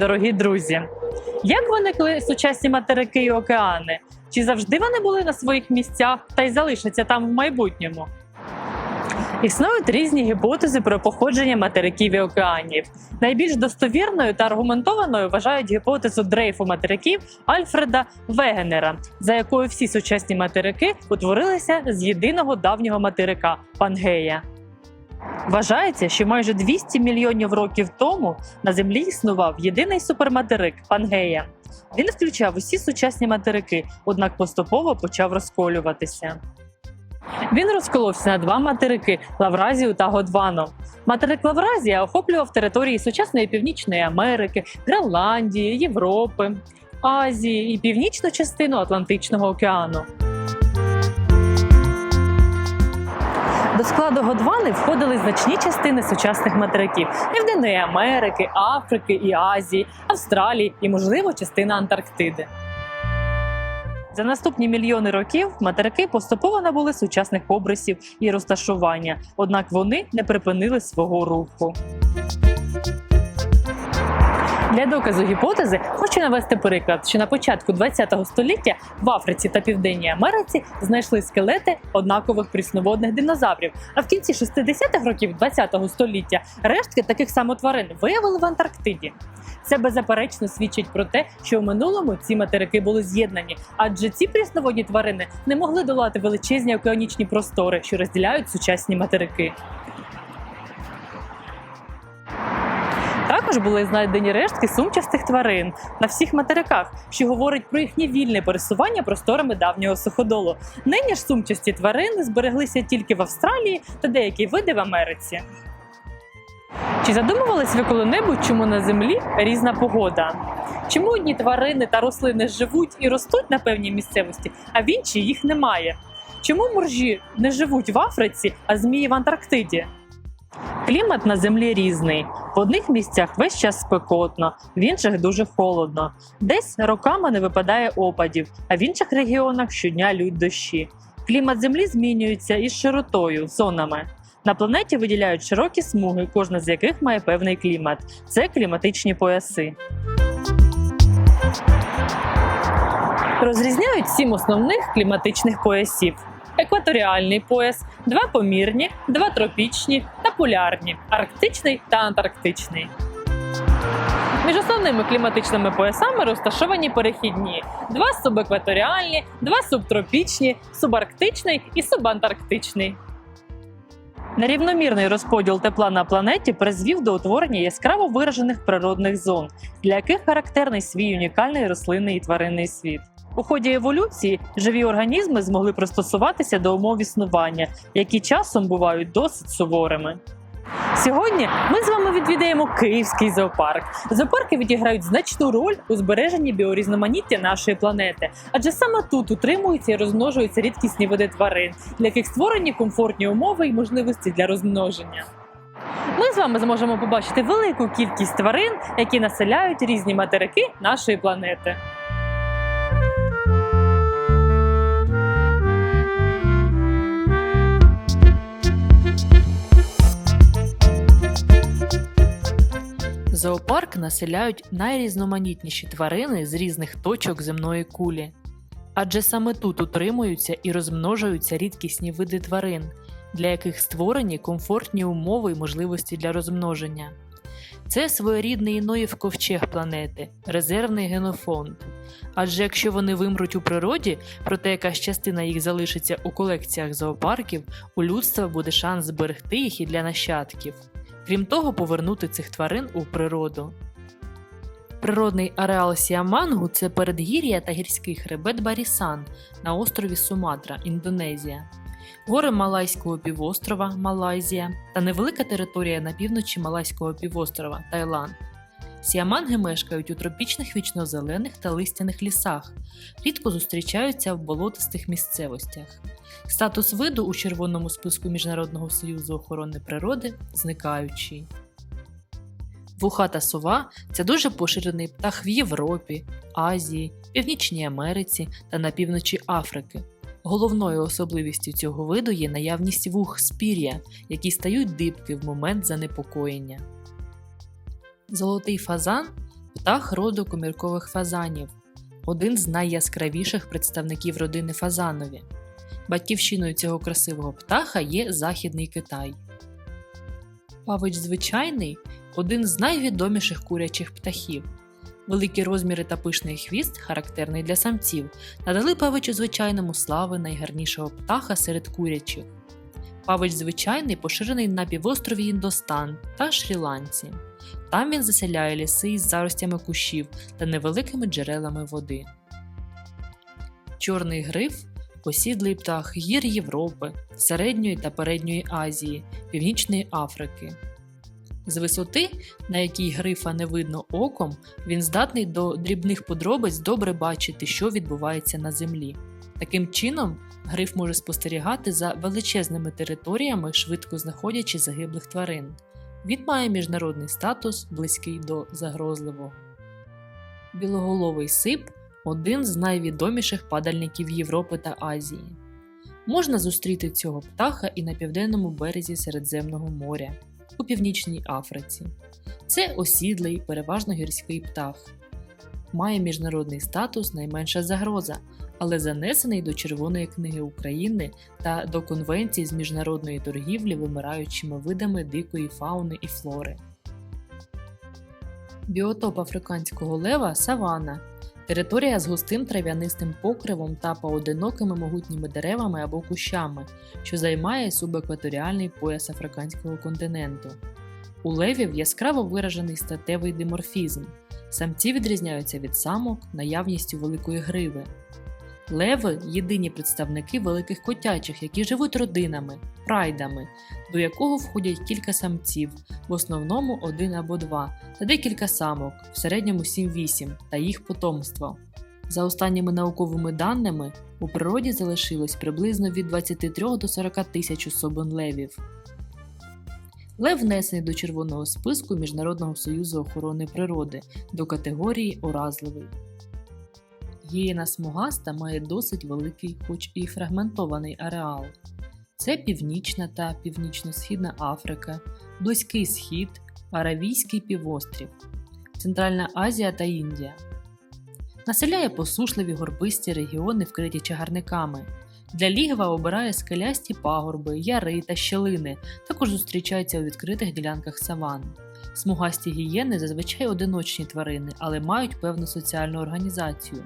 Дорогі друзі! Як виникли сучасні материки і океани? Чи завжди вони були на своїх місцях та й залишаться там в майбутньому? Існують різні гіпотези про походження материків і океанів. Найбільш достовірною та аргументованою вважають гіпотезу дрейфу материків Альфреда Вегенера, за якою всі сучасні материки утворилися з єдиного давнього материка Пангея. Вважається, що майже 200 мільйонів років тому на Землі існував єдиний суперматерик Пангея. Він включав усі сучасні материки, однак поступово почав розколюватися. Він розколовся на два материки Лавразію та Годвану. Материк Лавразія охоплював території сучасної Північної Америки, Гренландії, Європи, Азії і північну частину Атлантичного океану. До складу Годвани входили значні частини сучасних материків Південної Америки, Африки і Азії, Австралії і, можливо, частина Антарктиди. За наступні мільйони років материки поступово набули сучасних обрисів і розташування, однак вони не припинили свого руху. Для доказу гіпотези хочу навести приклад, що на початку ХХ століття в Африці та Південній Америці знайшли скелети однакових прісноводних динозаврів. А в кінці 60-х років ХХ століття рештки таких само тварин виявили в Антарктиді. Це беззаперечно свідчить про те, що в минулому ці материки були з'єднані, адже ці прісноводні тварини не могли долати величезні океанічні простори, що розділяють сучасні материки. Також були знайдені рештки сумчастих тварин на всіх материках, що говорить про їхнє вільне пересування просторами давнього суходолу. Нині ж сумчасті тварини збереглися тільки в Австралії та деякі види в Америці. Чи задумувались ви коли-небудь, чому на землі різна погода? Чому одні тварини та рослини живуть і ростуть на певній місцевості, а в іншій їх немає? Чому моржі не живуть в Африці, а змії в Антарктиді? Клімат на землі різний. В одних місцях весь час спекотно, в інших дуже холодно. Десь роками не випадає опадів, а в інших регіонах щодня лють дощі. Клімат землі змінюється із широтою, зонами. На планеті виділяють широкі смуги, кожна з яких має певний клімат. Це кліматичні пояси. Розрізняють сім основних кліматичних поясів: екваторіальний пояс, два помірні, два тропічні та полярні, арктичний та антарктичний. Між основними кліматичними поясами розташовані перехідні: два субекваторіальні, два субтропічні, субарктичний і субантарктичний. Нерівномірний розподіл тепла на планеті призвів до утворення яскраво виражених природних зон, для яких характерний свій унікальний рослинний і тваринний світ. У ході еволюції живі організми змогли пристосуватися до умов існування, які часом бувають досить суворими. Сьогодні ми з вами відвідаємо Київський зоопарк. Зоопарки відіграють значну роль у збереженні біорізноманіття нашої планети, адже саме тут утримуються і розмножуються рідкісні види тварин, для яких створені комфортні умови і можливості для розмноження. Ми з вами зможемо побачити велику кількість тварин, які населяють різні материки нашої планети. Зоопарк населяють найрізноманітніші тварини з різних точок земної кулі. Адже саме тут утримуються і розмножуються рідкісні види тварин, для яких створені комфортні умови і можливості для розмноження. Це своєрідний іноїв ковчег планети, резервний генофонд. Адже якщо вони вимруть у природі, проте якась частина їх залишиться у колекціях зоопарків, у людства буде шанс зберегти їх і для нащадків. Крім того, повернути цих тварин у природу. Природний ареал Сіамангу це передгір'я та гірський хребет Барісан на острові Суматра, Індонезія, гори Малайського півострова Малайзія та невелика територія на півночі Малайського півострова Таїланд. Сіаманги мешкають у тропічних вічнозелених та листяних лісах, рідко зустрічаються в болотистих місцевостях. Статус виду у червоному списку Міжнародного союзу охорони природи зникаючий. Вухата сова це дуже поширений птах в Європі, Азії, Північній Америці та на півночі Африки. Головною особливістю цього виду є наявність вух з пір'я, які стають дибки в момент занепокоєння. Золотий фазан птах роду коміркових фазанів, один з найяскравіших представників родини фазанові. Батьківщиною цього красивого птаха є Західний Китай. Павич звичайний один з найвідоміших курячих птахів. Великі розміри та пишний хвіст, характерний для самців, надали павичу звичайному слави найгарнішого птаха серед курячих. Павич звичайний поширений на півострові Індостан та Шрі-Ланці. Там він заселяє ліси із заростями кущів та невеликими джерелами води. Чорний гриф осідлий птах гір Європи, Середньої та Передньої Азії, Північної Африки. З висоти, на якій грифа не видно оком, він здатний до дрібних подробиць добре бачити, що відбувається на землі. Таким чином, гриф може спостерігати за величезними територіями, швидко знаходячи загиблих тварин. Він має міжнародний статус, близький до загрозливого. Білоголовий сип один з найвідоміших падальників Європи та Азії. Можна зустріти цього птаха і на південному березі Середземного моря, у Північній Африці. Це осідлий, переважно гірський птах. Має міжнародний статус найменша загроза, але занесений до Червоної книги України та до Конвенції з міжнародної торгівлі вимираючими видами дикої фауни і флори. Біотоп африканського лева савана. Територія з густим трав'янистим покривом та поодинокими могутніми деревами або кущами, що займає субекваторіальний пояс африканського континенту. У левів яскраво виражений статевий диморфізм. Самці відрізняються від самок наявністю великої гриви. Леви єдині представники великих котячих, які живуть родинами, прайдами, до якого входять кілька самців, в основному один або два, та декілька самок, в середньому 7-8, та їх потомство. За останніми науковими даними, у природі залишилось приблизно від 23 до 40 тисяч особин левів. Лев внесений до червоного списку Міжнародного союзу охорони природи до категорії уразливий. Гієна смугаста має досить великий, хоч і фрагментований ареал. Це Північна та Північно-Східна Африка, Близький Схід, Аравійський півострів, Центральна Азія та Індія. Населяє посушливі горбисті регіони, вкриті чагарниками. Для лігва обирає скелясті пагорби, яри та щелини, також зустрічаються у відкритих ділянках саван. Смугасті гієни зазвичай одиночні тварини, але мають певну соціальну організацію.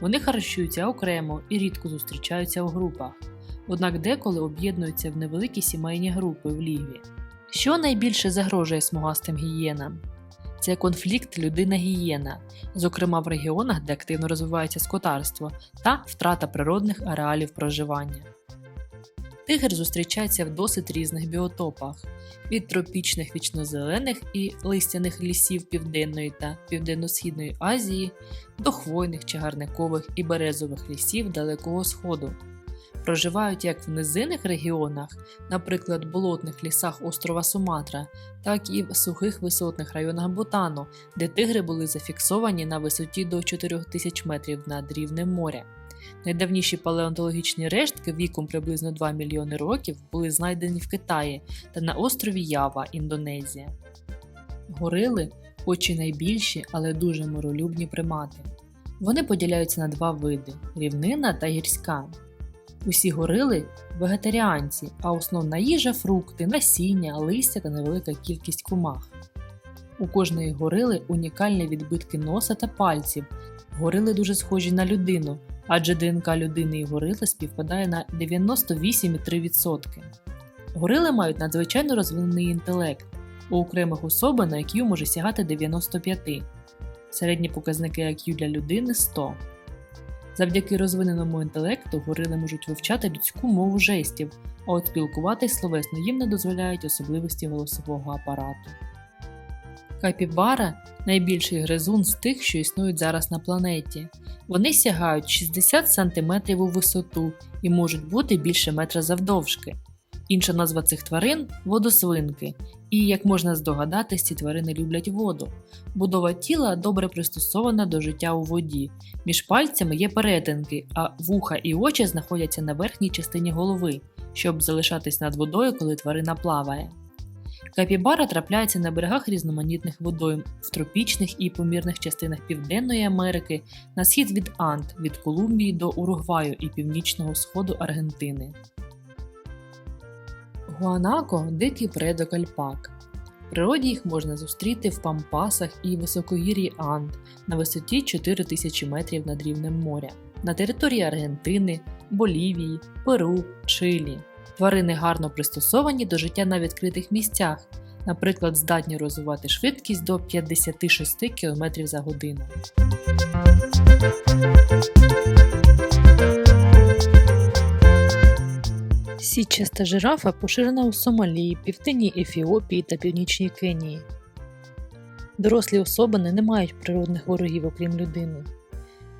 Вони харчуються окремо і рідко зустрічаються у групах, однак деколи об'єднуються в невеликі сімейні групи в лігві. Що найбільше загрожує смугастим гієнам? Це конфлікт людина-гієна, зокрема в регіонах, де активно розвивається скотарство, та втрата природних ареалів проживання. Тигр зустрічається в досить різних біотопах від тропічних вічнозелених і листяних лісів Південної та Південно-Східної Азії до хвойних, чагарникових і березових лісів Далекого Сходу. Проживають як в низинних регіонах, наприклад, болотних лісах острова Суматра, так і в сухих висотних районах Бутану, де тигри були зафіксовані на висоті до 4000 метрів над рівнем моря. Найдавніші палеонтологічні рештки віком приблизно 2 мільйони років були знайдені в Китаї та на острові Ява, Індонезія. Горили хоч і найбільші, але дуже миролюбні примати. Вони поділяються на два види рівнина та гірська. Усі горили вегетаріанці, а основна їжа фрукти, насіння, листя та невелика кількість комах. У кожної горили унікальні відбитки носа та пальців. Горили дуже схожі на людину, адже ДНК людини і горили співпадає на 98,3%. Горили мають надзвичайно розвинений інтелект. У окремих особин IQ може сягати 95. Середні показники IQ для людини 100. Завдяки розвиненому інтелекту горили можуть вивчати людську мову жестів, а от спілкуватись словесно їм не дозволяють особливості голосового апарату. Капібара найбільший гризун з тих, що існують зараз на планеті. Вони сягають 60 см у висоту і можуть бути більше метра завдовжки. Інша назва цих тварин водосвинки, і, як можна здогадатись, ці тварини люблять воду. Будова тіла добре пристосована до життя у воді. Між пальцями є перетинки, а вуха і очі знаходяться на верхній частині голови, щоб залишатись над водою, коли тварина плаває. Капібара трапляється на берегах різноманітних водойм в тропічних і помірних частинах Південної Америки на схід від Анд, від Колумбії до Уругваю і північного сходу Аргентини. Гуанако дикий предок альпак. В природі їх можна зустріти в пампасах і високогір'ї Анд на висоті 4000 метрів над рівнем моря, на території Аргентини, Болівії, Перу, Чилі. Тварини гарно пристосовані до життя на відкритих місцях, наприклад, здатні розвивати швидкість до 56 км за годину. Січаста жирафа поширена у Сомалі, Південній Ефіопії та Північній Кенії. Дорослі особини не мають природних ворогів, окрім людини.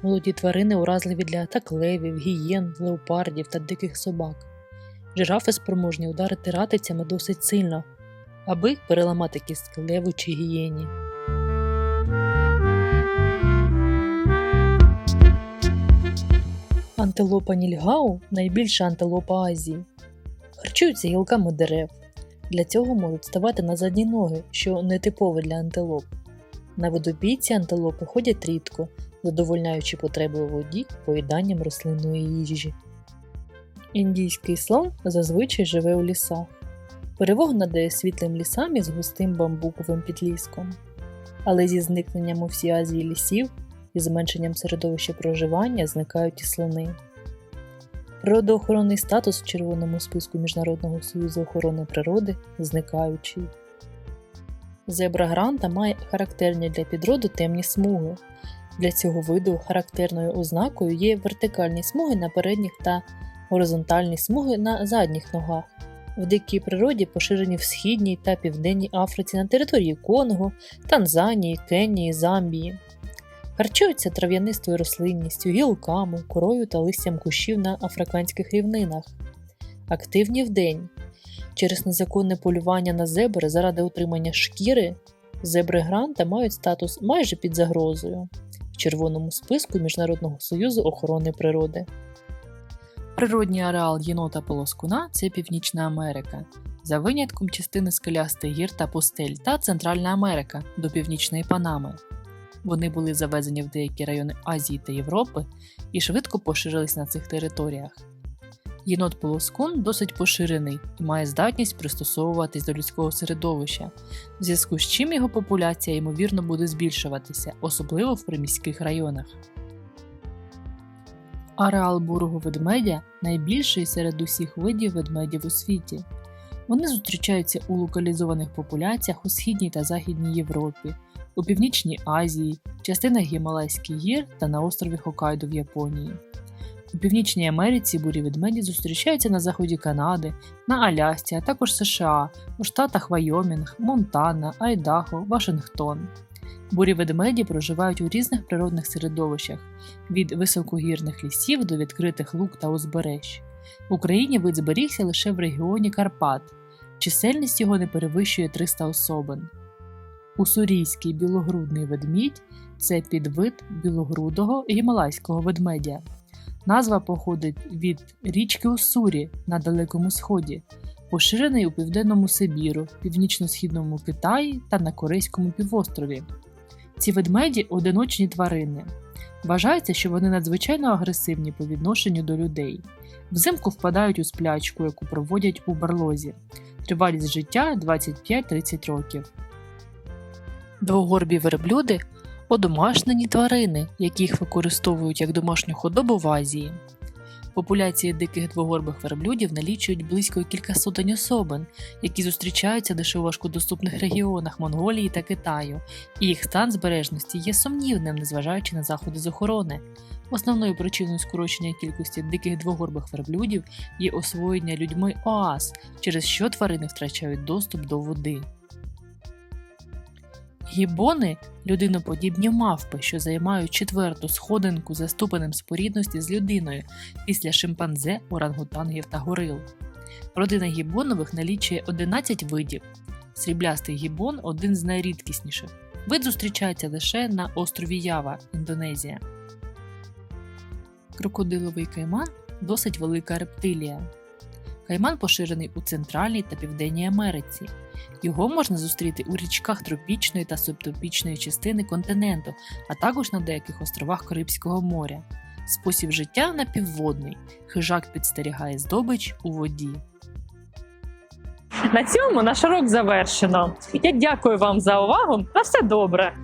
Молоді тварини уразливі для атак левів, гієн, леопардів та диких собак. Жирафи спроможні ударити ратицями досить сильно, аби переламати кістки леву чи гієні. Антилопа Нільгау найбільша антилопа Азії. Харчуються гілками дерев. Для цього можуть ставати на задні ноги, що нетипове для антилоп. На водопійці антилопи ходять рідко, задовольняючи потреби у воді поїданням рослинної їжі. Індійський слон зазвичай живе у лісах. Перевагу надає світлим лісам із густим бамбуковим підліском. Але зі зникненням у всій Азії лісів і зменшенням середовища проживання зникають і слони. Природоохоронний статус в червоному списку Міжнародного союзу охорони природи зникаючий. Зебра гранта має характерні для підроду темні смуги. Для цього виду характерною ознакою є вертикальні смуги на передніх та горизонтальні смуги на задніх ногах. В дикій природі поширені в східній та південній Африці на території Конго, Танзанії, Кенії, Замбії. Харчуються трав'янистою рослинністю, гілками, корою та листям кущів на африканських рівнинах. Активні вдень. Через незаконне полювання на зебри заради утримання шкіри зебри гранта мають статус майже під загрозою в червоному списку Міжнародного союзу охорони природи. Природній ареал єнота полоскуна це Північна Америка, за винятком частини скелястих гір та пустель та Центральна Америка до Північної Панами. Вони були завезені в деякі райони Азії та Європи і швидко поширились на цих територіях. Єнот полоскун досить поширений і має здатність пристосовуватись до людського середовища, в зв'язку з чим його популяція ймовірно буде збільшуватися, особливо в приміських районах. Ареал бурого ведмедя найбільший серед усіх видів ведмедів у світі. Вони зустрічаються у локалізованих популяціях у Східній та Західній Європі, у Північній Азії, частинах Гімалайських гір та на острові Хоккайдо в Японії. У Північній Америці бурі ведмеді зустрічаються на заході Канади, на Алясці, а також США, у штатах Вайомінг, Монтана, Айдахо, Вашингтон. Бурі ведмеді проживають у різних природних середовищах від високогірних лісів до відкритих лук та узбережжя. В Україні вид зберігся лише в регіоні Карпат. Чисельність його не перевищує 300 особин. Уссурійський білогрудний ведмідь це підвид білогрудого гімалайського ведмедя. Назва походить від річки Уссурі на Далекому Сході, поширений у південному Сибіру, північно-східному Китаї та на Корейському півострові. Ці ведмеді одиночні тварини. Вважається, що вони надзвичайно агресивні по відношенню до людей. Взимку впадають у сплячку, яку проводять у барлозі. Тривалість життя 25-30 років. Двогорбі верблюди одомашнені тварини, яких використовують як домашню худобу в Азії. Популяції диких двогорбих верблюдів налічують близько кілька сотень особин, які зустрічаються лише у важкодоступних регіонах Монголії та Китаю, і їх стан збережності є сумнівним, незважаючи на заходи з охорони. Основною причиною скорочення кількості диких двогорбих верблюдів є освоєння людьми оаз, через що тварини втрачають доступ до води. Гібони людиноподібні мавпи, що займають четверту сходинку за ступенем спорідності з людиною після шимпанзе, орангутангів та горил. Родина гібонових налічує 11 видів. Сріблястий гібон один з найрідкісніших. Вид зустрічається лише на острові Ява, Індонезія. Крокодиловий кайман досить велика рептилія. Кайман поширений у Центральній та Південній Америці. Його можна зустріти у річках тропічної та субтропічної частини континенту, а також на деяких островах Карибського моря. Спосіб життя напівводний. Хижак підстерігає здобич у воді. На цьому наш урок завершено. Я дякую вам за увагу. На все добре.